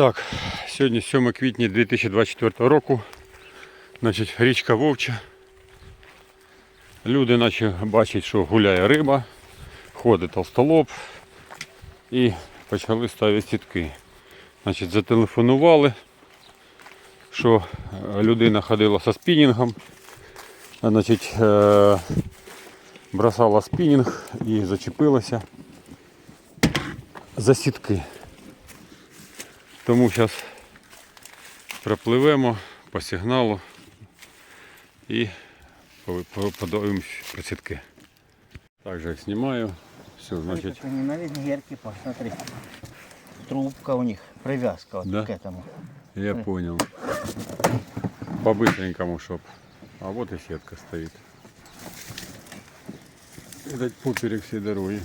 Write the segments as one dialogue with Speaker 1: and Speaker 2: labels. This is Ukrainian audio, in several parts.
Speaker 1: Так, сьогодні 7 квітня 2024 року. Значить, річка Вовча. Люди наче бачать, що гуляє риба, ходить толстолоб і почали ставити сітки. Значить, зателефонували, що е, людина ходила зі спінінгом, значить, е, бросала спінінг і зачепилася за сітки. Тому зараз пропливемо по сигналу і по- по- подивимось про сітки. Так же як знімаю. Все,
Speaker 2: Смотри,
Speaker 1: значить,
Speaker 2: как они на венгерке, посмотри. Трубка у них, привязка вот
Speaker 1: Да?
Speaker 2: к этому.
Speaker 1: я понял. По-быстренькому, чтоб. А вот и сетка стоит. Видать, поперек всей дороги.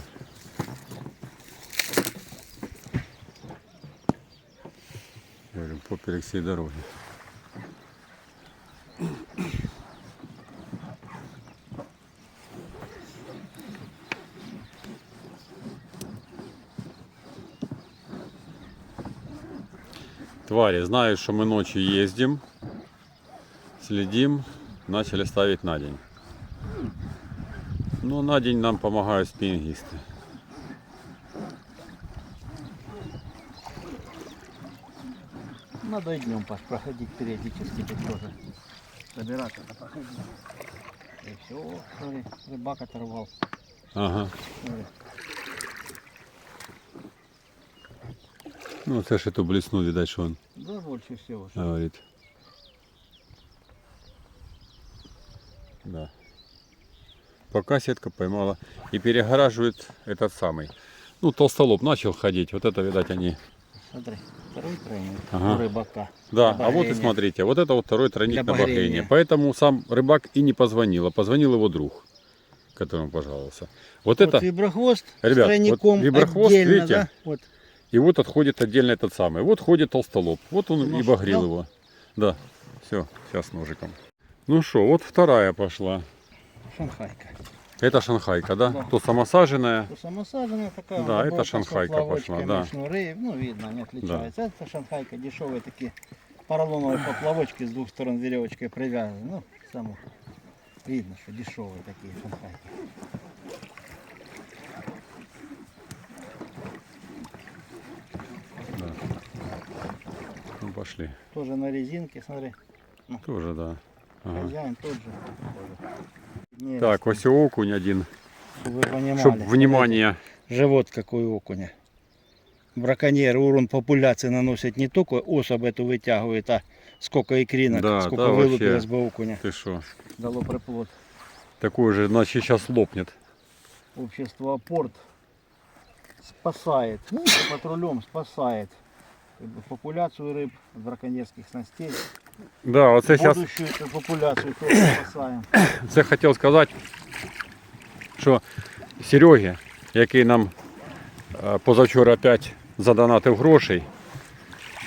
Speaker 1: Поперек всей дороги. Твари знают, что мы ночью ездим, следим, начали ставить на день. Ну, на день нам помогают спиннингисты.
Speaker 2: Надо и днем проходить периодически тут тоже. Собираться походить. И все, смотри, рыбак оторвал.
Speaker 1: Ага.
Speaker 2: Смотри.
Speaker 1: Ну, це ж эту блесну, видать, что он
Speaker 2: Да, больше всего. что-
Speaker 1: говорит. Да. Пока сетка поймала. И перегораживает этот самый. Ну, толстолоб начал ходить. Вот это, видать, они.
Speaker 2: Смотри, второй тройник
Speaker 1: Ага.
Speaker 2: у рыбака.
Speaker 1: Да, а вот и смотрите, вот это вот второй тройник
Speaker 2: Для
Speaker 1: на
Speaker 2: багрения.
Speaker 1: Поэтому сам рыбак и не позвонил, а позвонил его друг, которому пожаловался. Вот
Speaker 2: Вот
Speaker 1: это,
Speaker 2: виброхвост
Speaker 1: Ребят,
Speaker 2: с тройником
Speaker 1: вот виброхвост,
Speaker 2: отдельно,
Speaker 1: видите?
Speaker 2: да? Вот.
Speaker 1: и вот отходит отдельно этот самый. Вот ходит толстолоб. Вот он и
Speaker 2: Нож
Speaker 1: багрил
Speaker 2: взял?
Speaker 1: его. Да, все, сейчас ножиком. Ну что, вот вторая пошла.
Speaker 2: Шанхайка.
Speaker 1: Это шанхайка, да?
Speaker 2: Да.
Speaker 1: То самосаженная.
Speaker 2: То самосаженная такая.
Speaker 1: Да,
Speaker 2: она
Speaker 1: это
Speaker 2: была
Speaker 1: шанхайка
Speaker 2: со плавочками,
Speaker 1: пошла, да.
Speaker 2: Шнуры, ну видно, они отличаются. Это шанхайка дешевые такие поролоновые поплавочки с двух сторон веревочкой привязаны. Ну, само видно, что дешевые такие шанхайки.
Speaker 1: Ну, пошли.
Speaker 2: Тоже на резинке, смотри.
Speaker 1: Тоже, да. Ага.
Speaker 2: Хозяин тот же. тоже. Не,
Speaker 1: Так, ось окунь один.
Speaker 2: чтобы вы понимали.
Speaker 1: Чтоб внимание.
Speaker 2: Живот какой у окуня. Браконьер урон популяции наносит не только особь эту вытягивает, а сколько икринок,
Speaker 1: Да,
Speaker 2: сколько
Speaker 1: да,
Speaker 2: вылупилось
Speaker 1: вообще.
Speaker 2: бы окуня.
Speaker 1: Ты что?
Speaker 2: Дало приплод.
Speaker 1: Такой же, значит, сейчас лопнет.
Speaker 2: Общество Апорт спасает, ну, патрулем спасает как бы, популяцию рыб браконьерских снастей.
Speaker 1: Да, оце зараз
Speaker 2: Будущую эту популяцию тоже спасаем.
Speaker 1: це хотів сказати, що Серегі, який нам е, позавчора опять задонатив грошей.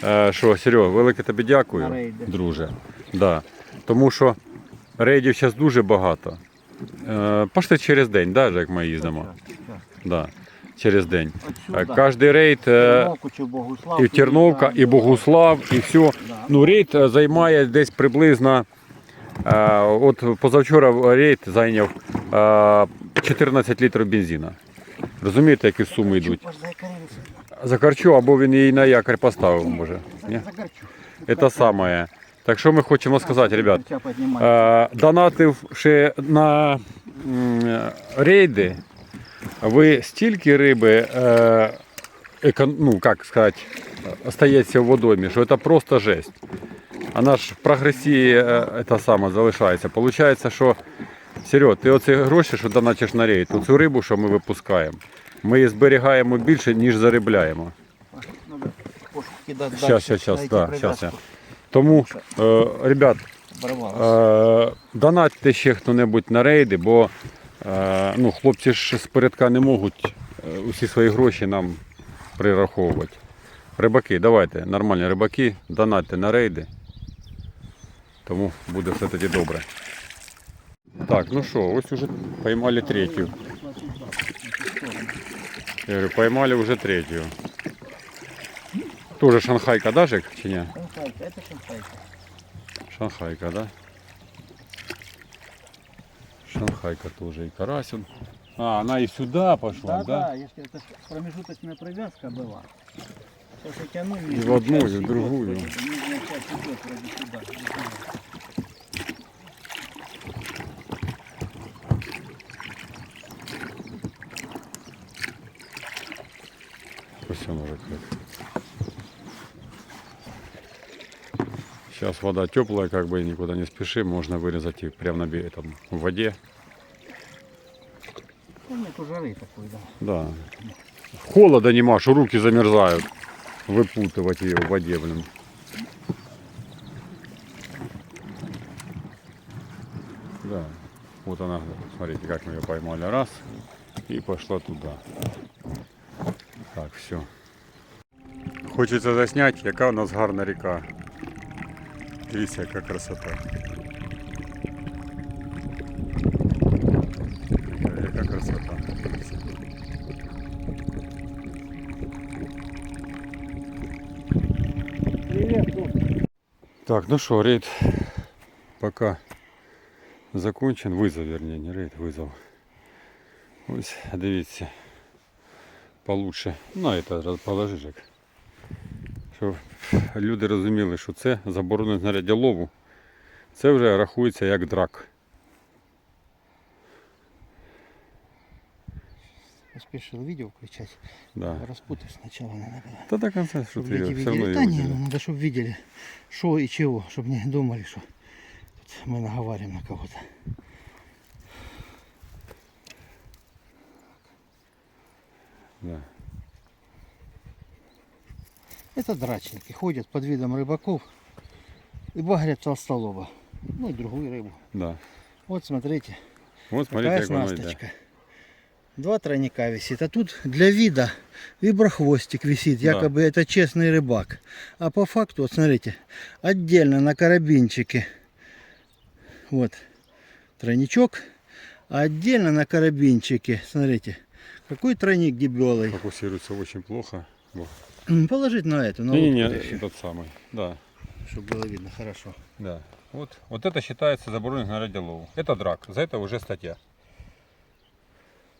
Speaker 1: е, Що, Серега, велике тобі дякую, друже. Да. Тому що рейдів зараз дуже багато. Е, Пошли через день, да, як ми їздимо. Да, через день. Е, рейд е,
Speaker 2: чи Богуслав.
Speaker 1: і в Терновка, і Богуслав, і все.
Speaker 2: Да.
Speaker 1: Ну, рейд е, займає десь приблизно. е, От позавчора рейд зайняв е, 14 літрів бензина. Розумієте, які суми йдуть? За харчу або він її на якорь поставив, може. Ні? Це саме. Так що ми хочемо сказати, ребят.
Speaker 2: Харча піднімається.
Speaker 1: Е, Донативши на рейди, ви стільки риби, е, екон- ну, як сказати, остається в водоймі, що це просто жесть. Вона ж в прогресії е, це саме залишається. Получається, що Серег, ти оці гроші, що донатиш на рейд, цю рибу, що ми випускаємо, ми її зберігаємо більше, ніж заробляємо. Щас, щас,
Speaker 2: знайти
Speaker 1: да, щас я. Тому, е, ребят. Е, Донатьте ще хто-небудь на рейди, бо ну, хлопці ж спередка не можуть е, усі свої гроші нам прираховувати. Рибаки, давайте, нормальні рибаки, донатьте на рейди. Тому буде все тоді добре. Так, ну що, ось уже поймали третю. Я говорю, поймали вже третю. Тоже шанхайка, да, Жек, чи ні?
Speaker 2: Шанхайка, это шанхайка.
Speaker 1: Шанхайка, да? Шанхайка тоже и карась он. А, она и сюда пошла,
Speaker 2: Да,
Speaker 1: да?
Speaker 2: да, если это ж промежуточная привязка была. Сейчас я тяну
Speaker 1: И в одну,
Speaker 2: часть
Speaker 1: и в
Speaker 2: идет,
Speaker 1: другую.
Speaker 2: вот эта нижняя часть идет
Speaker 1: Сейчас вода теплая, как бы и никуда не спешим. Можно вырезать их прямо на этом, в воде.
Speaker 2: Ну, нету жары такой, да.
Speaker 1: Да. Холода нема, что руки замерзают. Выпутывать ее в воде, блин. Да. Вот она, смотрите, как мы ее поймали. Раз. И пошла туда. Так, все. Хочеться засняти, яка у нас гарна ріка. Дивіться, яка красота. Яка- Яка красота. Дивіться.
Speaker 2: Привет, Дом.
Speaker 1: Так, ну що, рейд поки закончен. Визов, вернее, не рейд, визов. Ось, дивіться. Получше. На це роз- положи, Жек. Щоб люди розуміли, що це заборонене знаряддя лову. Це вже рахується як драк.
Speaker 2: Поспешил видео включать.
Speaker 1: Да.
Speaker 2: Распутать сначала надо было.
Speaker 1: Та до конца, що
Speaker 2: Чтобы
Speaker 1: ти
Speaker 2: люди
Speaker 1: все одно
Speaker 2: видели.
Speaker 1: його
Speaker 2: Да не,
Speaker 1: видели.
Speaker 2: ну надо, чтобы видели, что и чего, чтобы не думали, что тут мы наговариваем на кого-то.
Speaker 1: Да.
Speaker 2: Это драчники, ходят под видом рыбаков и багрят толстолоба. Ну и другую рыбу.
Speaker 1: Да.
Speaker 2: Вот смотрите,
Speaker 1: Вот смотрите, воно йде.
Speaker 2: снасточка. Два тройника висит, а тут для вида виброхвостик висит,
Speaker 1: Да.
Speaker 2: якобы это честный рыбак. А по факту, вот смотрите, отдельно на карабинчике, вот тройничок, а отдельно на карабинчике, смотрите, какой тройник дебелый.
Speaker 1: Фокусируется очень плохо. Вот.
Speaker 2: Положить на эту, на
Speaker 1: Не-не-не,
Speaker 2: лодку, да и всё,
Speaker 1: этот самый. Да.
Speaker 2: чтобы было видно хорошо.
Speaker 1: Да. Вот, вот это считается забороненным знаряддя лову. Это драк. За это уже статья.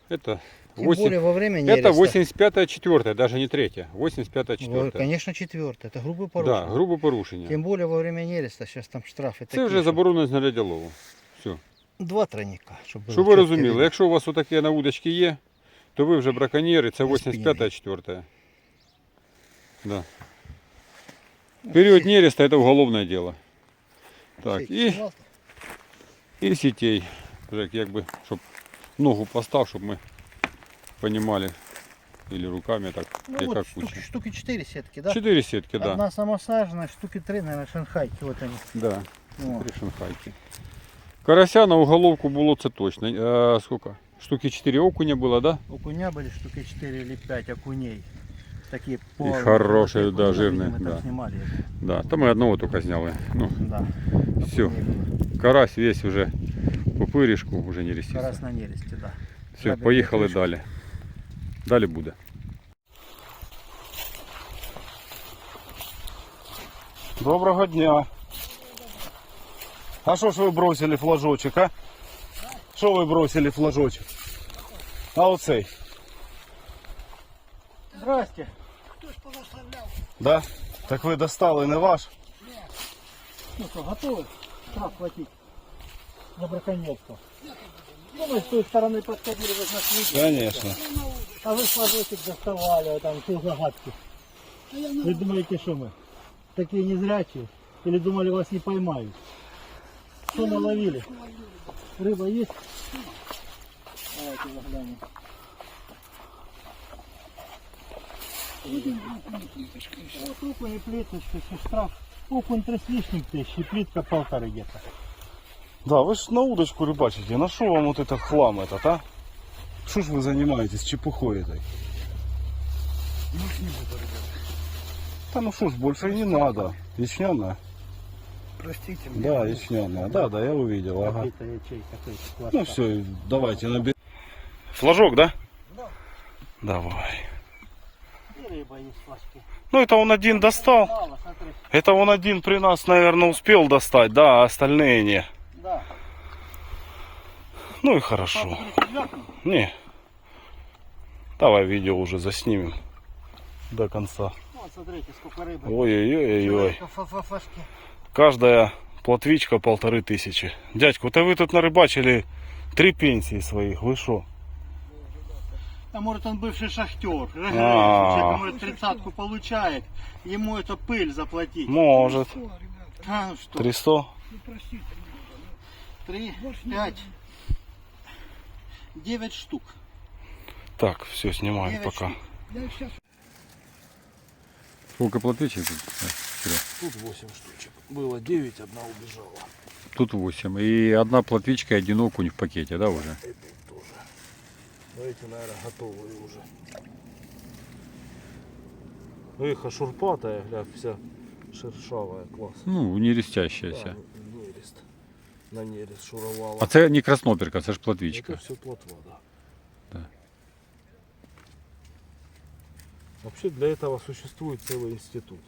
Speaker 1: Это,
Speaker 2: Тем
Speaker 1: 8
Speaker 2: более во время
Speaker 1: это
Speaker 2: нереста.
Speaker 1: 85 четвертая, даже не третья. 85
Speaker 2: Во-
Speaker 1: четвертая.
Speaker 2: Конечно, четвертое. Это грубое
Speaker 1: Да,
Speaker 2: порушение.
Speaker 1: грубе порушення.
Speaker 2: Тем более во время нереста, сейчас там штрафы
Speaker 1: Це
Speaker 2: такие,
Speaker 1: вже
Speaker 2: что
Speaker 1: заборонене знаряддя лову. Все.
Speaker 2: Два тройника. Щоб, було
Speaker 1: Щоб ви
Speaker 2: чітко
Speaker 1: розуміли,
Speaker 2: видно.
Speaker 1: якщо у вас отакі на удочки є, то ви вже браконьєри, це
Speaker 2: Не
Speaker 1: 85 четвертая. Да. Период нереста это уголовное дело. Так,
Speaker 2: Сеть
Speaker 1: і
Speaker 2: снимал?
Speaker 1: І сітей. Жек, якби, щоб ногу постав, щоб ми розуміли. Или руками так,
Speaker 2: Ну,
Speaker 1: яка
Speaker 2: вот
Speaker 1: куча.
Speaker 2: штуки, штуки 4 сетки, да?
Speaker 1: Чотири сітки, да.
Speaker 2: Одна самосаженная, штуки 3, наверное, шанхайки. Вот они.
Speaker 1: Да.
Speaker 2: О,
Speaker 1: Три шанхайки. Карася на уголовку було це точно. Е, сколько? Штуки 4 окуня було, да?
Speaker 2: окуня были штуки 4 или 5 окуней. Такие
Speaker 1: хорошие,
Speaker 2: такие
Speaker 1: да,
Speaker 2: окуня,
Speaker 1: жирные,
Speaker 2: Мы
Speaker 1: да.
Speaker 2: там снимали. их.
Speaker 1: Да. Та ми одного тільки зняли. Ну,
Speaker 2: Да.
Speaker 1: все.
Speaker 2: Окуней было.
Speaker 1: Карась весь уже по пиріжку, вже не рісівся.
Speaker 2: Карась на нересте, да.
Speaker 1: Все,
Speaker 2: Шабельна
Speaker 1: поїхали
Speaker 2: кришка.
Speaker 1: далі. Далі буде.
Speaker 3: Доброго дня. А що ж ви бросили флажочок, а? Що ви бросили флажочок? А оцей?
Speaker 2: Здрасте.
Speaker 3: Да? Так ви достали не ваш?
Speaker 2: Ну что, готовы? Штраф платить за браконьерство. Ну, мы с той стороны подходили, вы нас видели.
Speaker 3: Конечно.
Speaker 2: А вы флажочек доставали, а там все загадки. Вы думаете, что мы? Такие незрячие? Или думали, вас не поймают? Что наловили? Рыба есть? Давайте заглянем. Вот окунь и плиточка, что штраф. Окунь лишним тысячи, плитка полторы где-то.
Speaker 3: Да, ви ж на удочку рыбачите. На що вам вот этот хлам этот, а? Що ж ви займаєтесь чепухой этой? Да ну что ж, больше и не надо. Ячняная?
Speaker 2: Простите
Speaker 3: Да, ячняная. Да, да, я увидел. Ага. Ну все, давайте наберем. Флажок, да?
Speaker 2: Да.
Speaker 3: Давай.
Speaker 2: Рыба флажки.
Speaker 3: Ну это он один достал.
Speaker 2: Мало, смотри.
Speaker 3: Это он один при нас, наверное, успел достать, да, а остальные не.
Speaker 2: Да.
Speaker 3: Ну и хорошо. Не. Давай видео уже заснимем до конца.
Speaker 2: Вот, смотрите, сколько рыбы.
Speaker 3: Ой-ой-ой-ой. Каждая плотвичка полторы тысячи. Дядьку, то вы тут нарыбачили три пенсии своих, вы шо?
Speaker 2: А может он бывший шахтер.
Speaker 3: А.
Speaker 2: Человек, может, тридцатку получает. Ему это пыль заплатить.
Speaker 3: Может.
Speaker 2: А, ну что?
Speaker 3: Триста?
Speaker 2: Три, пять, девять штук.
Speaker 3: Так, все, снимаем
Speaker 2: Девять
Speaker 3: пока.
Speaker 2: штук.
Speaker 1: Сколько плотвичек тут?
Speaker 3: Тут 8 штучек. Было 9, одна убежала.
Speaker 1: Тут 8. И одна плотвичка и один окунь в пакете, да, уже?
Speaker 3: Но эти, наверное, готовые уже. Ну, их шурпатая, гля, вся шершавая, класс.
Speaker 1: Ну, не рестящаяся.
Speaker 3: Да, нерест. На нерест шуровала.
Speaker 1: А це не красноперка, це ж плотвичка.
Speaker 3: Это все плотва, да.
Speaker 1: Да.
Speaker 3: Вообще для этого существует целый институт.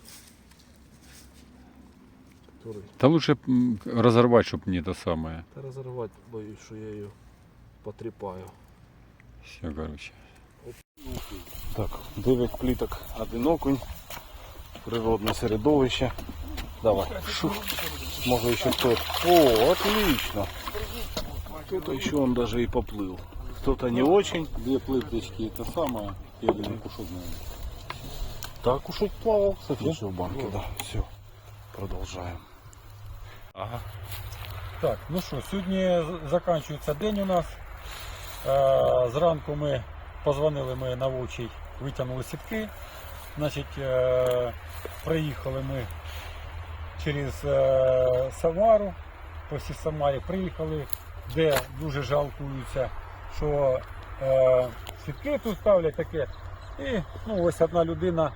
Speaker 3: Который
Speaker 1: Та лучше разорвать, чтобы не то самое.
Speaker 3: да разорвать, боюсь, что я ее потрепаю.
Speaker 1: Все, короче.
Speaker 3: Так, 9 плиток, один окунь, природне середовище. Давай. Шух. Може ще хтось. О, отлично. Кто-то еще он даже и поплыл. Кто-то не очень.
Speaker 1: Две плыточки, это самое. И один кушок, наверное.
Speaker 3: Так уж и плавал, кстати, все в банке, да. Все. Продолжаем. Ага.
Speaker 1: Так, ну що, сьогодні з- закінчується день у нас. Е, Зранку ми позвонили ми на вочий, витягнули сітки. Значить, е, приїхали ми через е, Самару, по всій Самарі приїхали, де дуже жалкуються, що сітки тут ставлять таке. І ну, ось одна людина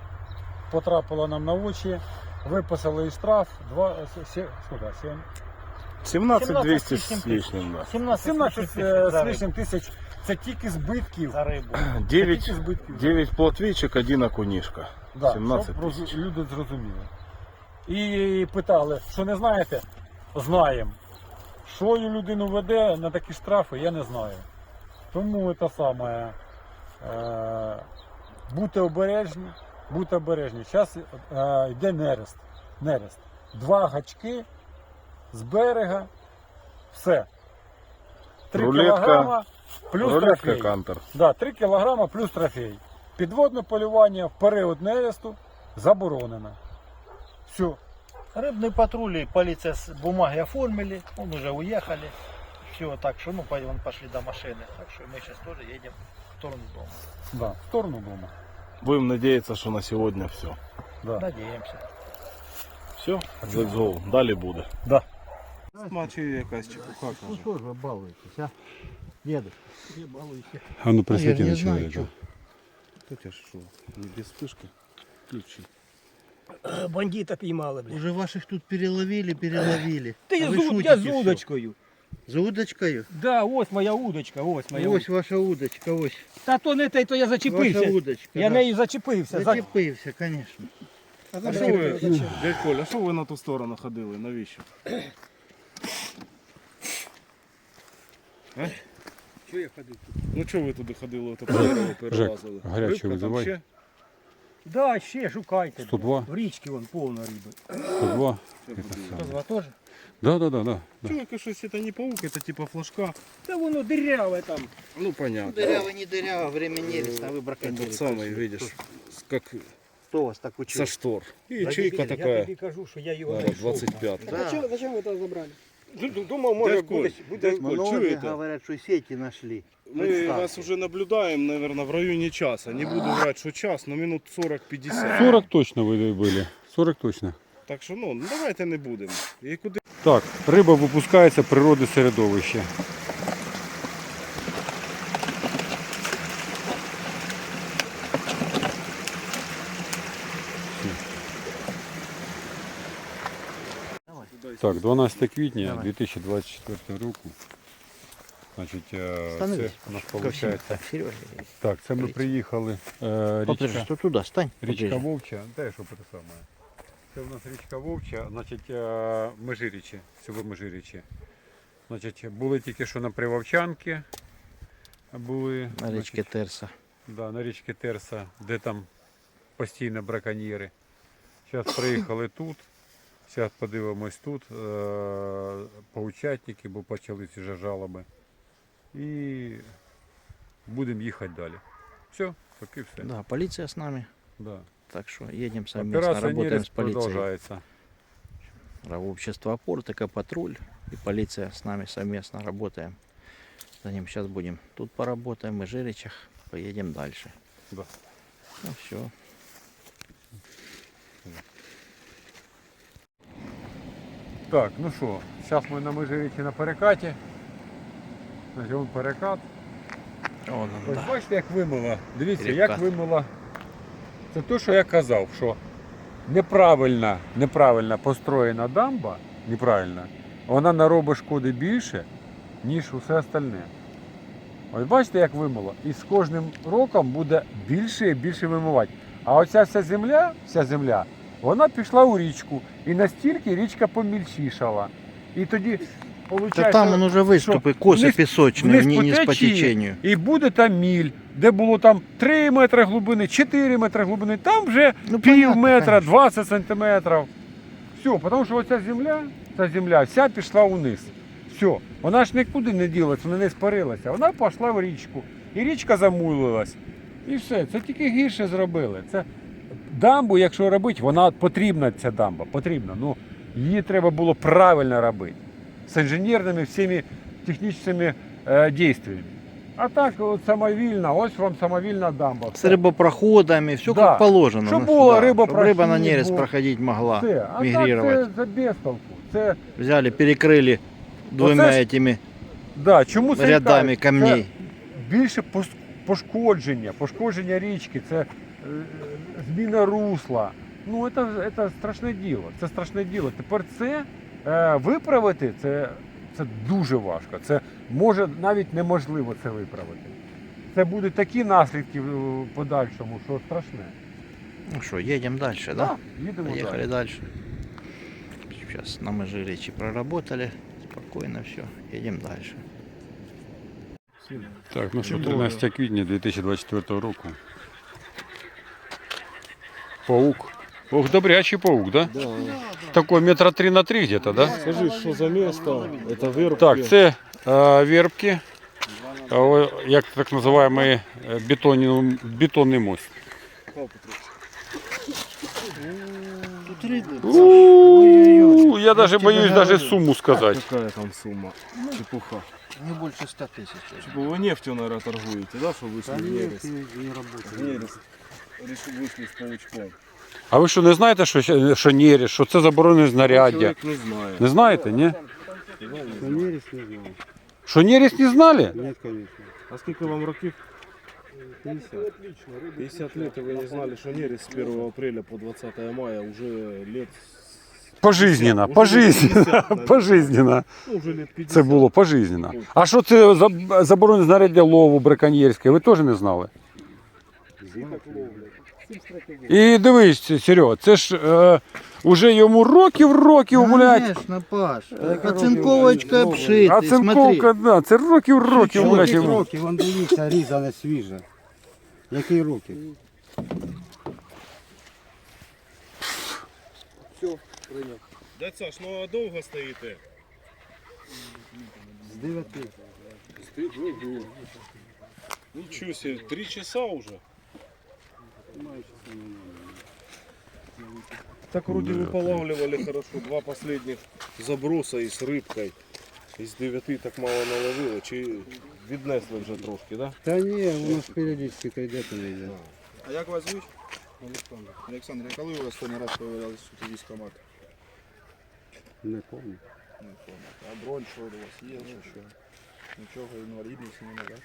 Speaker 1: потрапила нам на очі, виписали їй штраф, два, сі- скільки, сім-
Speaker 3: 17
Speaker 2: 17
Speaker 3: 200
Speaker 2: с
Speaker 3: с
Speaker 2: лишним
Speaker 3: лишним, да.
Speaker 2: 17,
Speaker 1: 17
Speaker 2: тисяч
Speaker 1: е, з лишнім тисяч це тільки збитків.
Speaker 2: За рибу.
Speaker 3: 9,
Speaker 1: тільки збитків.
Speaker 3: 9 плотвичек, один окунишка.
Speaker 1: Да,
Speaker 3: 17
Speaker 1: щоб роз-
Speaker 3: тисяч.
Speaker 1: люди зрозуміли. І питали, що не знаєте? Знаємо. Що людину веде на такі штрафи, я не знаю. Тому це саме. Е, будьте обережні, будьте обережні. Зараз е, йде нерест. нерест. Два гачки з берега. Все. Три
Speaker 3: Рулетка.
Speaker 1: кілограма плюс
Speaker 3: Рулетка
Speaker 1: трофей.
Speaker 3: кантер.
Speaker 1: Да, 3 кілограма плюс трофей. Підводне полювання в період нересту заборонено. Все.
Speaker 2: Рыбный патруль, и полиция с бумаги оформили, он уже уехали. Все, так что, ну, пойдем, пошли до машины. Так что мы сейчас тоже едем в сторону дома.
Speaker 1: Да, в сторону дома.
Speaker 3: Будем надеяться, что на сегодня все.
Speaker 1: Да.
Speaker 2: Надеемся.
Speaker 3: Все? Let's go. Далі буде.
Speaker 1: Да.
Speaker 3: Смачі якась чепуха
Speaker 2: Ну что же вы балуетесь, а? Деду. Я балуюсь.
Speaker 1: А ну
Speaker 2: присвіти на чоловіка.
Speaker 3: Тут я що, не без спишки. Ключі.
Speaker 4: Бандита піймали, блядь.
Speaker 2: Уже ваших тут переловили, переловили.
Speaker 4: Ти
Speaker 2: А
Speaker 4: я, з, я з удочкою.
Speaker 2: За удочкою?
Speaker 4: Да, ось моя удочка, ось моя
Speaker 2: Ось
Speaker 4: удочка.
Speaker 2: ваша удочка, ось.
Speaker 4: Та то не те, то я
Speaker 2: Ваша удочка.
Speaker 4: Я
Speaker 2: да.
Speaker 4: нею зачепився. За...
Speaker 2: Зачепився, конечно.
Speaker 3: А що ви, дядь Коля, а що ви на ту сторону ходили? Навіщо?
Speaker 4: Що я ходив?
Speaker 3: Ну чого ви туди ходили, ото по дереву перелазили?
Speaker 1: гаряче
Speaker 3: Рибка там
Speaker 1: визивай.
Speaker 3: ще?
Speaker 4: Да, ще шукайте.
Speaker 1: 102.
Speaker 4: В річці вон повно риби.
Speaker 1: 102.
Speaker 4: Два теж?
Speaker 1: Да, да, да, да. да.
Speaker 3: Чувак, щось це не паук, це типа флажка.
Speaker 4: Та воно диряве там.
Speaker 3: Ну понятно.
Speaker 2: Дырява, не дырява, время нерест, а вы браконьеры.
Speaker 3: Этот самый, видишь, как
Speaker 2: Кто вас так учил?
Speaker 3: со штор. И ячейка
Speaker 4: Я тобі
Speaker 3: такая.
Speaker 4: кажу, що я його
Speaker 3: Наверное,
Speaker 4: знайшов.
Speaker 3: 25.
Speaker 2: Да.
Speaker 4: Зачем, зачем ви це забрали? Думав, може буде, буде
Speaker 3: дядь Коль,
Speaker 2: Многие
Speaker 3: чуєте?
Speaker 2: говорят, что сети нашли.
Speaker 3: Мы
Speaker 2: Представьте.
Speaker 3: вас уже наблюдаем, наверное, в районе часа. Не буду врать, що час, но минут 40-50.
Speaker 1: 40 точно ви були. 40 точно.
Speaker 3: Так що ну, давайте не будемо. І куди
Speaker 1: Так, риба випускається природи середовище. Так, 12 квітня
Speaker 2: Давай.
Speaker 1: 2024 року. Значить, е, це у нас виходить.
Speaker 2: Так,
Speaker 1: це ми приїхали. Е, річка,
Speaker 2: что туда, стань.
Speaker 1: річка. Вовча. Де що те саме? Це у нас річка Вовча, значить, е, Межирічі, село Межирічі. Значить, були тільки що на Привовчанки. Були
Speaker 2: На речке Терса.
Speaker 1: Да, на річці Терса, де там постійно браконьєри. Зараз приїхали тут. Зараз подивимось тут. Е- поучатники, бо почались вже жалоби. І будемо їхати далі. Все, таки все.
Speaker 2: Да, полиция с нами.
Speaker 1: Да.
Speaker 2: Так что едем совместно,
Speaker 1: Операція
Speaker 2: работаем
Speaker 1: Нерест
Speaker 2: с полицией.
Speaker 1: продовжується.
Speaker 2: Общество опор, патруль и полиция с нами совместно работаем. За ним сейчас будем тут поработаем, мы Жиричах, поедем дальше.
Speaker 1: Да.
Speaker 2: Ну все.
Speaker 1: Так, ну що, зараз ми на Межирічі на перекаті. Значить, вон перекат.
Speaker 2: Вон он,
Speaker 1: Ось
Speaker 2: да.
Speaker 1: бачите, як вимила. Дивіться,
Speaker 2: Рібка.
Speaker 1: як вимила. Це те, що я казав, що неправильна, неправильно построєна дамба, неправильна, вона наробить шкоди більше, ніж усе остальне. Ось бачите, як вимило. І з кожним роком буде більше і більше вимивати. А оця вся земля, вся земля, вона пішла у річку. І настільки річка помільчішала. І тоді,
Speaker 2: Да
Speaker 1: виходить,
Speaker 2: там он уже выступы, косы
Speaker 1: вниз-
Speaker 2: песочные,
Speaker 1: вниз
Speaker 2: вниз,
Speaker 1: по
Speaker 2: вниз по
Speaker 1: течії.
Speaker 2: течению.
Speaker 1: І буде там міль, де було там 3 метри глибини, 4 метри глибини, там вже
Speaker 2: Ну,
Speaker 1: пів
Speaker 2: понятно,
Speaker 1: метра,
Speaker 2: конечно.
Speaker 1: 20 сантиметрів. Все, тому що оця земля, ця земля вся пішла вниз. Все, вона ж нікуди не ділася, вона не спарилася. Вона пішла в річку. І річка замулилась. І все, це тільки гірше зробили. Це дамбу, якщо робити, вона потрібна ця дамба, потрібна. Ну, її треба було правильно робити. З інженерними всіми технічними е, дійствами. А так, от самовільно, ось вам самовільна дамба.
Speaker 2: С рыбопроходами, все
Speaker 1: Да.
Speaker 2: как положено.
Speaker 1: Чтоб
Speaker 2: ну,
Speaker 1: было
Speaker 2: да,
Speaker 1: рыба
Speaker 2: чтоб рыба на
Speaker 1: прохід,
Speaker 2: нерест
Speaker 1: бо-
Speaker 2: проходить могла.
Speaker 1: Все. А
Speaker 2: мігрірувати.
Speaker 1: так це за безтолку. Це,
Speaker 2: Взяли, перекрыли двумя
Speaker 1: Оце ж
Speaker 2: этими
Speaker 1: да, чому це
Speaker 2: рядами
Speaker 1: кажуть?
Speaker 2: камней.
Speaker 1: Це більше пос- пошкодження, пошкодження річки, це е, зміна русла. Ну, це, це страшне діло. Це страшне діло. Тепер це е, виправити, це, це дуже важко. Це може навіть неможливо це виправити. Це будуть такі наслідки в подальшому, що страшне.
Speaker 2: Ну что, едем дальше, да?
Speaker 1: Їдемо далі.
Speaker 2: Поехали дальше. Сейчас на Межиречи проработали. Спокойно все. Едем дальше.
Speaker 1: Так, ну що, 13 квітня 2024 року. Паук. Ох, добрячий паук, да?
Speaker 3: Да.
Speaker 1: Такой метра 3 на 3 где-то, да?
Speaker 3: Скажи, що за місто? Це вирубки.
Speaker 1: Так, це е, вербки, е, о, як так називаємо е, бетонний, бетонний мост. У, Я даже боюсь даже сумму сказать.
Speaker 3: Какая там сума? Чепуха.
Speaker 2: Не больше 100 тысяч.
Speaker 3: Типа вы нефтью, наверное, торгуете, да, что вышли в нерест? В нерест. Решили вышли с паучком.
Speaker 1: А ви що не знаєте, що, ще- що неріс, що це заборонене знаряддя?
Speaker 3: Человек не знает.
Speaker 1: Не знаєте, ні?
Speaker 4: Нерест не знаю.
Speaker 1: Що неріс не знали?
Speaker 4: Нет, конечно.
Speaker 3: А сколько вам років?
Speaker 4: 50.
Speaker 3: 50 лет, и вы не знали, что нерест с 1 апреля по 20 мая уже лет...
Speaker 1: Пожизненно, пожизненно, пожизненно.
Speaker 3: Ну, уже лет 50.
Speaker 1: Це було пожизненно. А що це за- заборонене знаряддя лову браконьєрське? Ви теж не знали? І дивись, Серега, це ж е, уже йому років років, блядь.
Speaker 2: Конечно, Паш. Оцинковочка обшита.
Speaker 1: А цинковка, да, це років років, блядь, йому.
Speaker 4: роки, вон дивіться, різане свіже. Які роки?
Speaker 3: Дядь Саш, ну а довго стоїте?
Speaker 4: З 9.
Speaker 3: Ничего себе, три часа уже. Так вроде вы полавливали хорошо, два последних заброса із рибкою. Із дев'яти так мало наловило, чи віднесли вже трошки, да?
Speaker 4: Та ні, воно ж періодично йде то не йде.
Speaker 5: А як вас звуть? Олександр. Олександр, а коли у вас останній раз появлялися тут військомат?
Speaker 4: Не пам'ятаю.
Speaker 5: Не пам'ятаю. А бронь що у вас є чи що? Нічого, інвалідність немає, так?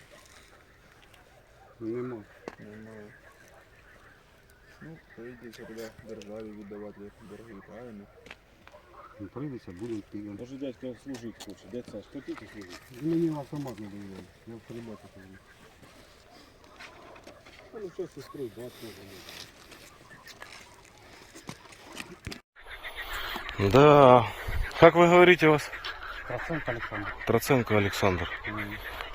Speaker 4: Нема.
Speaker 5: Немає. Ну, прийдеться туди державі віддавати як борги, правильно?
Speaker 4: Ну, Прийдеться, будемо підемо.
Speaker 3: Може дядько служити хоче. Дядь Саш, хотите служити?
Speaker 4: Мені автомат не дає. Я в прибати тоді.
Speaker 3: Ну, що сестру, батько. Да. Как вы говорите у вас?
Speaker 4: Процент Олександр.
Speaker 3: Троценко Александр.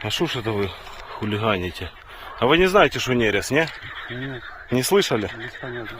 Speaker 3: А что ж это вы хулиганите? А вы не знаете, что нерез, не?
Speaker 4: Ні,
Speaker 3: Не слышали?
Speaker 4: поняття.